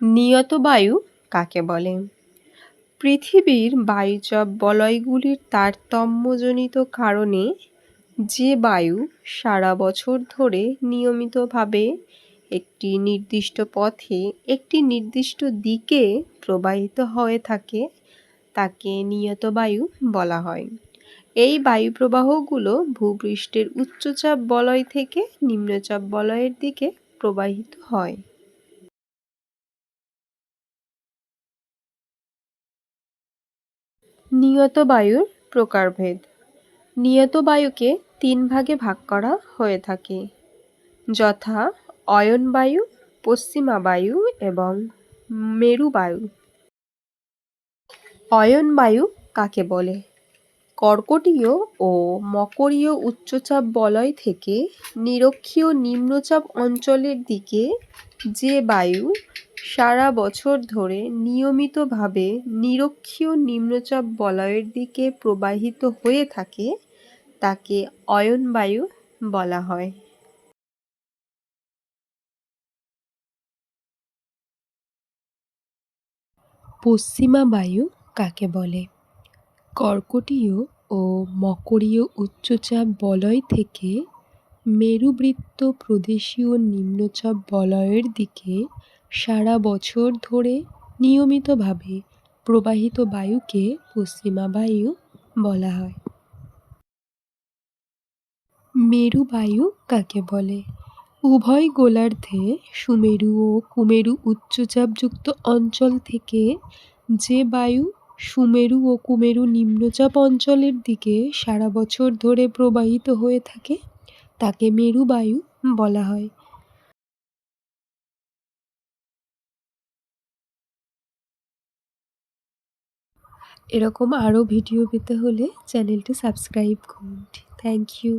নিয়ত বায়ু কাকে বলে? পৃথিবীর বায়ুচাপ বলয়গুলির তারতম্যজনিত কারণে যে বায়ু সারা বছর ধরে নিয়মিতভাবে একটি নির্দিষ্ট পথে, একটি নির্দিষ্ট দিকে প্রবাহিত হয়ে থাকে, তাকে নিয়ত বায়ু বলা হয়। এই বায়ু প্রবাহগুলো ভূপৃষ্ঠের উচ্চচাপ বলয় থেকে নিম্নচাপ বলয়ের দিকে প্রবাহিত হয়। নিয়ত বায়ুর প্রকারভেদ। নিয়ত বায়ুকে তিন ভাগে ভাগ করা হয়ে থাকে। যথা অয়ন বায়ু, পশ্চিমা বায়ু এবং মেরু বায়ু। অয়ন বায়ু কাকে বলে? কর্কটীয় ও মকরীয় উচ্চচাপ বলয় থেকে নিরক্ষীয় নিম্নচাপ অঞ্চলের দিকে যে বায়ু সারা বছর ধরে নিয়মিতভাবে নিরক্ষীয় নিম্নচাপ বলয়ের দিকে প্রবাহিত হয়ে থাকে, তাকে অয়ন বায়ু বলা হয়। পশ্চিমা বায়ু কাকে বলে? কর্কটীয় ও মকরীয় উচ্চচাপ বলয় থেকে মেরুবৃত্ত প্রদেশীয় নিম্নচাপ বলয়ের দিকে সারা বছর ধরে নিয়মিতভাবে প্রবাহিত বায়ুকে পশ্চিমা বায়ু বলা হয়। মেরু বায়ু কাকে বলে? উভয় গোলার্ধে সুমেরু ও কুমেরু উচ্চচাপযুক্ত অঞ্চল থেকে যে বায়ু সুমেরু ও কুমেরু নিম্নচাপ অঞ্চলের দিকে সারা বছর ধরে প্রবাহিত হয়ে থাকে, তাকে মেরু বায়ু বলা হয়। এরকম আরও ভিডিও পেতে হলে চ্যানেলটি সাবস্ক্রাইব করুন। Thank you